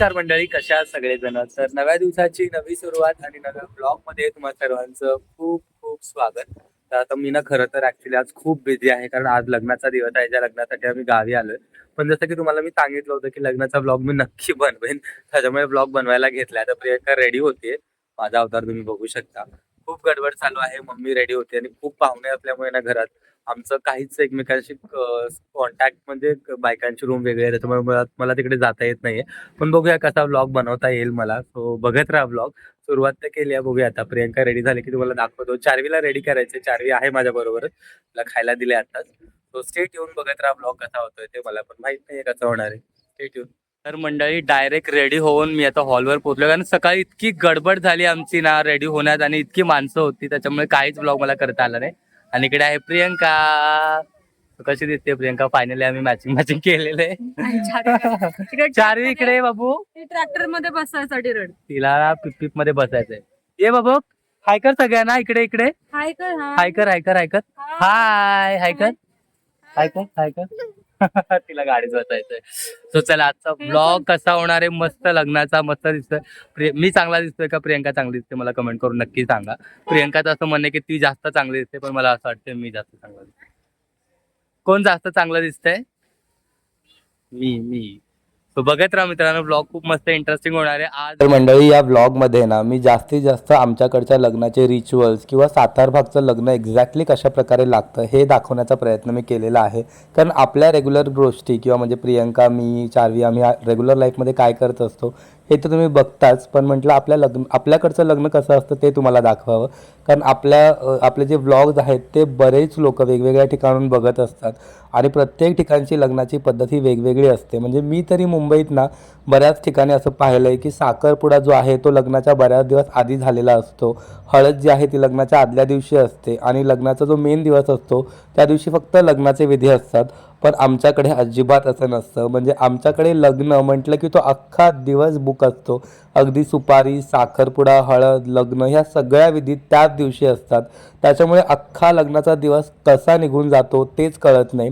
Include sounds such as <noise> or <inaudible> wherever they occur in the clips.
नमस्कार मंडळी कशा सगळेजण? तर नव्या दिवसाची नवी सुरुवात आणि नव्या ब्लॉगमध्ये तुम्हा सर्वांचं खूप खूप स्वागत. तर आता मी ना खरं तर ऍक्च्युली आज खूप बिझी आहे कारण आज लग्नाचा दिवस आहे. ज्या लग्नासाठी आम्ही गावी आलोय. पण जसं की तुम्हाला मी सांगितलं होतं की लग्नाचा ब्लॉग मी नक्की बनवेन. त्याच्यामुळे ब्लॉग बनवायला घेतलाय. तर प्रियंका रेडी होते माझा अवतार तुम्ही बघू शकता. खूप गडबड चालू आहे. मम्मी रेडी होते आणि खूप पाहुणे असल्यामुळे ना घरात आमचं काहीच एकमेकांशी कॉन्टॅक्ट म्हणजे बायकांची रूम वेगळे आहे त्याच्यामुळे मला मला तिकडे जाता येत नाहीये. पण बघूया कसा ब्लॉग बनवता येईल मला. सो बघत राहा ब्लॉग सुरुवात तर केली आहे बघूया आता. प्रियंका रेडी झाली की तुम्हाला दाखवतो. चारवीला रेडी करायचे चारवी आहे माझ्या बरोबर तिला खायला दिले आताच सो स्टेट येऊन बघत राहा ब्लॉग कसा होतोय ते मला. पण माहीत नाहीये कसं होणार आहे. स्टेट येऊन तर मंडळी डायरेक्ट रेडी होऊन मी आता हॉलवर पोहोचलो कारण सकाळी इतकी गडबड झाली आमची ना रेडी होण्यात आणि इतकी माणसं होती. त्याच्यामुळे काहीच ब्लॉग मला करता आला नाही. आणि इकडे आहे प्रियंका. कशी दिसते प्रियंका? फायनली आम्ही मॅचिंग मॅचिंग केलेलं आहे. <laughs> चारवी इकडे बाबू. ट्रॅक्टरमध्ये बसायसाठी रड. तिला पिपमध्ये बसायचंय. ये बाबू. हाय कर सगळ्यांना. इकडे इकडे. हाय कर हाय कर हाय कर हाय कर. हाय हाय कर. हाय कर हाय कर. <laughs> तिला गाडीत बसायचंय सो चला आजचा ब्लॉग कसा होणार आहे? मस्त लग्नाचा मस्त दिसतोय. मी चांगला दिसतोय का प्रियंका चांगली दिसते? मला कमेंट करून नक्की सांगा. प्रियंकाचं असं म्हणणं की ती जास्त चांगली दिसते पण मला असं वाटतं मी जास्त चांगला दिसते. कोण जास्त चांगलं दिसतंय? मी मी. तो बघत राहा मित्रांनो ब्लॉग खूप मस्त इंटरेस्टिंग होणार आहे. आज तर मंडळी या व्लॉगमध्ये ना मी जास्तीत जास्त आमच्याकडच्या लग्नाचे रिच्युअल्स किंवा सातार भागचं लग्न एक्झॅक्टली कशा प्रकारे लागतं हे दाखवण्याचा प्रयत्न मी केलेला आहे. कारण आपल्या रेग्युलर गोष्टी किंवा म्हणजे प्रियंका मी चारवी आम्ही रेग्युलर लाईफमध्ये काय करत असतो हे तर तुम्ही बघताच. पण म्हटलं आपल्या लग्न आपल्याकडचं लग्न कसं असतं ते तुम्हाला दाखवावं. कारण आपल्या आपले जे व्लॉग्स आहेत ते बरेच लोक वेगवेगळ्या ठिकाणून बघत असतात. आणि प्रत्येक ठिकाणची लग्नाची पद्धत ही वेगवेगळी असते. म्हणजे मी तरी मुंबईत ना बऱ्याच ठिकाणी असं पाहिलं आहे की साखरपुडा जो आहे तो लग्नाच्या बऱ्याच दिवस आधी झालेला असतो. हळद जी आहे ती लग्नाच्या आदल्या दिवशी असते आणि लग्नाचा जो मेन दिवस असतो त्या दिवशी फक्त लग्नाचे विधी असतात. पण आमच्याकडे अजिबात असं नसतं. म्हणजे आमच्याकडे लग्न म्हटलं की तो अख्खा दिवस बुक असतो. अगदी सुपारी साखरपुडा हळद लग्न ह्या सगळ्या विधी त्याच दिवशी असतात. त्याच्यामुळे अख्खा लग्नाचा दिवस कसा निघून जातो तेच कळत नाही.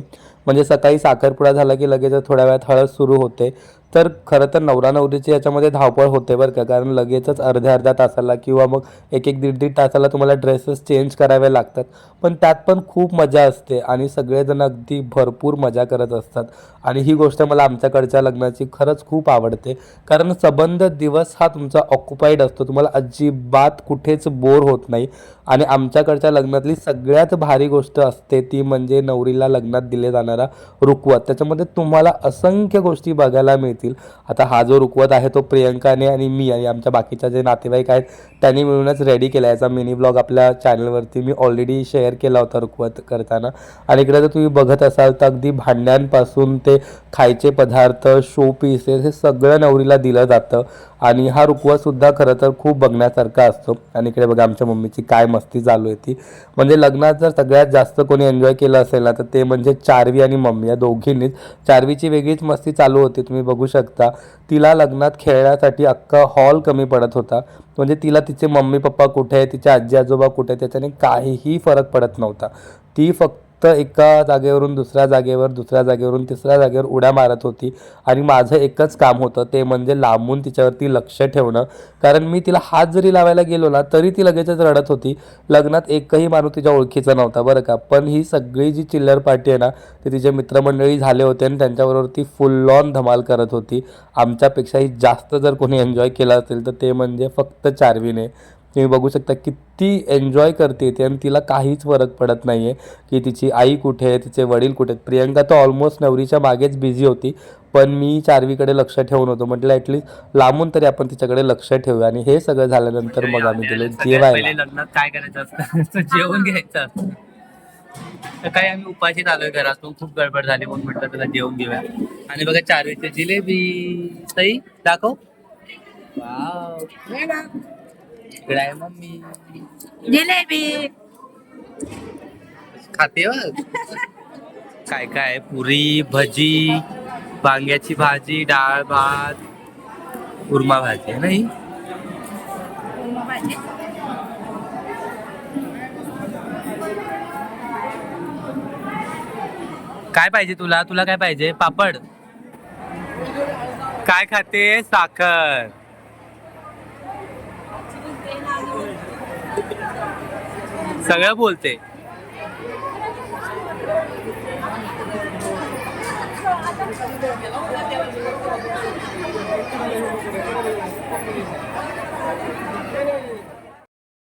म्हणजे सकाळी साखरपुडा झाला की लगेच थोड्या वेळात हळद सुरू होते. तर खरं तर नवरा नवरीची याच्यामध्ये धावपळ होते बरं का. कारण लगेचच अर्ध्या अर्ध्या तासाला किंवा मग एक एक दीड दीड तासाला तुम्हाला ड्रेसेस चेंज करावे लागतात. पण त्यात पण खूप मजा असते आणि सगळेजण अगदी भरपूर मजा करत असतात. आणि ही गोष्ट मला आमच्याकडच्या लग्नाची खरंच खूप आवडते. कारण सबंध दिवस हा तुमचा ऑक्युपाईड असतो. तुम्हाला अजिबात कुठेच बोर होत नाही. आणि आमच्याकडच्या लग्नातली सगळ्यात भारी गोष्ट असते ती म्हणजे नवरीला लग्नात दिले जाणारा रुकवत. त्याच्यामध्ये तुम्हाला असंख्य गोष्टी बघायला येतील. आता हा जो रुखवत आहे तो प्रियंकाने आणि मी आणि आमच्या बाकीच्या जे नातेवाईक आहेत त्यांनी मिळूनच रेडी केला याचा मिनी ब्लॉग आपल्या चॅनलवरती मी ऑलरेडी शेअर केला होता रुखवत करताना. आणि इकडे जर तुम्ही बघत असाल तर अगदी भांड्यांपासून ते खायचे पदार्थ शो पीसेस हे सगळं नवरीला दिलं जातं. आणि हा रुकवतसुद्धा खरं तर खूप बघण्यासारखा असतो. आणि इकडे बघा आमच्या मम्मीची काय मस्ती चालू आहे ती. म्हणजे लग्नात जर सगळ्यात जास्त कोणी एन्जॉय केलं असेल ना तर ते म्हणजे चारवी आणि मम्मी या दोघींनीच. चारवीची वेगळीच मस्ती चालू होती. तुम्ही बघू शकता. तिला लग्नात खेळण्यासाठी अख्खा हॉल कमी पडत होता. म्हणजे तिला तिचे मम्मी पप्पा कुठे आहे तिचे आजी आजोबा कुठे आहे त्याच्याने काहीही फरक पडत नव्हता. ती फक्त एका जागेवरून दुसऱ्या जागेवर दुसऱ्या जागेवरून तिसऱ्या जागेवर उड्या मारत होती. आणि माझं एकच काम होतं ते म्हणजे लांबून तिच्यावरती लक्ष ठेवणं. कारण मी तिला हात जरी लावायला गेलो ना तरी ती लगेचच रडत होती. लग्नात एकही माणूस तिच्या ओळखीचा नव्हता बरं का. पण ही सगळी जी चिल्लर पार्टी आहे ना ते तिचे मित्रमंडळी झाले होते आणि त्यांच्याबरोबर ती फुल ऑन धमाल करत होती. आमच्यापेक्षाही जास्त जर कोणी एन्जॉय केला असेल तर ते म्हणजे फक्त चारवीने. तुम्ही बघू शकता किती एन्जॉय करते ती आणि तिला काहीच फरक पडत नाही आहे की तिची आई कुठे आहे तिचे वडील कुठे आहेत. प्रियंका तर ऑलमोस्ट नवरीच्या मागेच बिझी होती. पण मी चारवीकडे लक्ष ठेवून होतो. म्हटलं ॲटलिस्ट लांबून तरी आपण तिच्याकडे लक्ष ठेवूया. आणि हे सगळं झाल्यानंतर मग आम्ही गेलो जेवायला. लग्नात काय करायचं असतं? <laughs> जेवण घ्यायचं असतं. सकाळी आम्ही उपाशीत आलोय घरातून खूप गडबड झाली. म्हणून म्हटलं त्याला जेवण घेऊया. आणि बघा चारवीचे जिलेबी. सई दाखव. इकडे आहे मम्मी जिलेबी खाते बघ. काय काय? आहे? पुरी भजी वांग्याची भाजी डाळ भात कुर्मा भाजी आहे नाही काय पाहिजे तुला? तुला काय पाहिजे? पापड? काय खाते साखर. सगळं बोलते.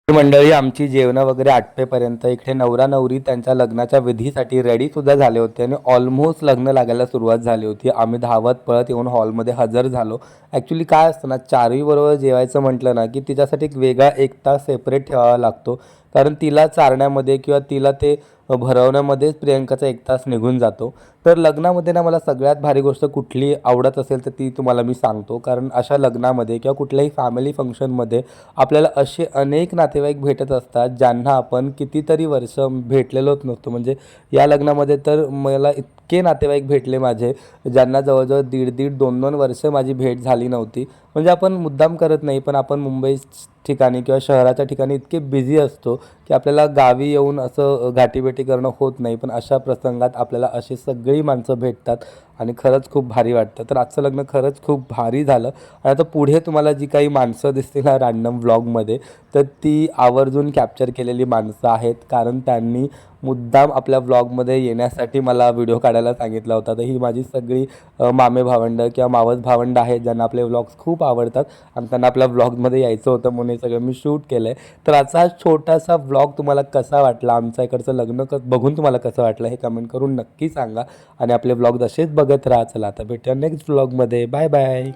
मंडळी आमची जेवणं वगैरे आटपेपर्यंत इकडे नवरा नवरी त्यांच्या लग्नाच्या विधीसाठी रेडी सुद्धा झाले होते आणि ऑलमोस्ट लग्न लागायला सुरुवात झाली होती. आम्ही धावत पळत येऊन हॉलमध्ये हजर झालो. ॲक्च्युली काय असतं ना चारही बरोबर जेवायचं म्हटलं ना की तिच्यासाठी एक वेगळा एक तास सेपरेट ठेवावा लागतो. कारण तिला चारण्यामध्ये किंवा तिला ते भरवण्यामध्येच प्रियंकाचा एक तास निघून जातो. तर लग्नामध्ये ना मला सगळ्यात भारी गोष्ट कुठली आवडत असेल तर ती तुम्हाला मी सांगतो. कारण अशा लग्नामध्ये किंवा कुठल्याही फॅमिली फंक्शनमध्ये आपल्याला असे अनेक नातेवाईक भेटत असतात ज्यांना आपण कितीतरी वर्ष भेटलेलोच नसतो. म्हणजे या लग्नामध्ये तर मला इतके नातेवाईक भेटले माझे ज्यांना जवळजवळ दीड दीड दोन दोन वर्ष माझी भेट झाली नव्हती. म्हणजे आपण मुद्दाम करत नाही पण आपण मुंबई ठिकाणी किंवा शहराच्या ठिकाणी इतके बिझी असतो की आपल्याला गावी येऊन असं गाठीभेटी करणं होत नाही. पण अशा प्रसंगात आपल्याला अशी सगळी माणसं भेटतात. आणि खरंच खूप भारी वाटतं. तर आजचं लग्न खरंच खूप भारी झालं. आणि आता पुढे तुम्हाला जी काही माणसं दिसतील ना रॅन्डम व्लॉगमध्ये तर ती आवर्जून कॅप्चर केलेली माणसं आहेत. कारण त्यांनी मुद्दाम आपल्या व्लॉगमध्ये येण्यासाठी मला व्हिडिओ काढायला सांगितला होता. तर ही माझी सगळी मामे भावंड किंवा मावस भावंड आहेत ज्यांना आपले व्लॉग्स खूप आवडतात आणि त्यांना आपल्या व्लॉगमध्ये यायचं होतं म्हणून हे सगळं मी शूट केलं आहे तर आजचा हा छोटासा व्लॉग तुम्हाला कसा वाटला? आमच्या इकडचं लग्न क बघून तुम्हाला कसं वाटलं हे कमेंट करून नक्की सांगा. आणि आपले व्लॉग असेच बघत राहा. चला आता भेटूया नेक्स्ट ब्लॉगमध्ये बाय बाय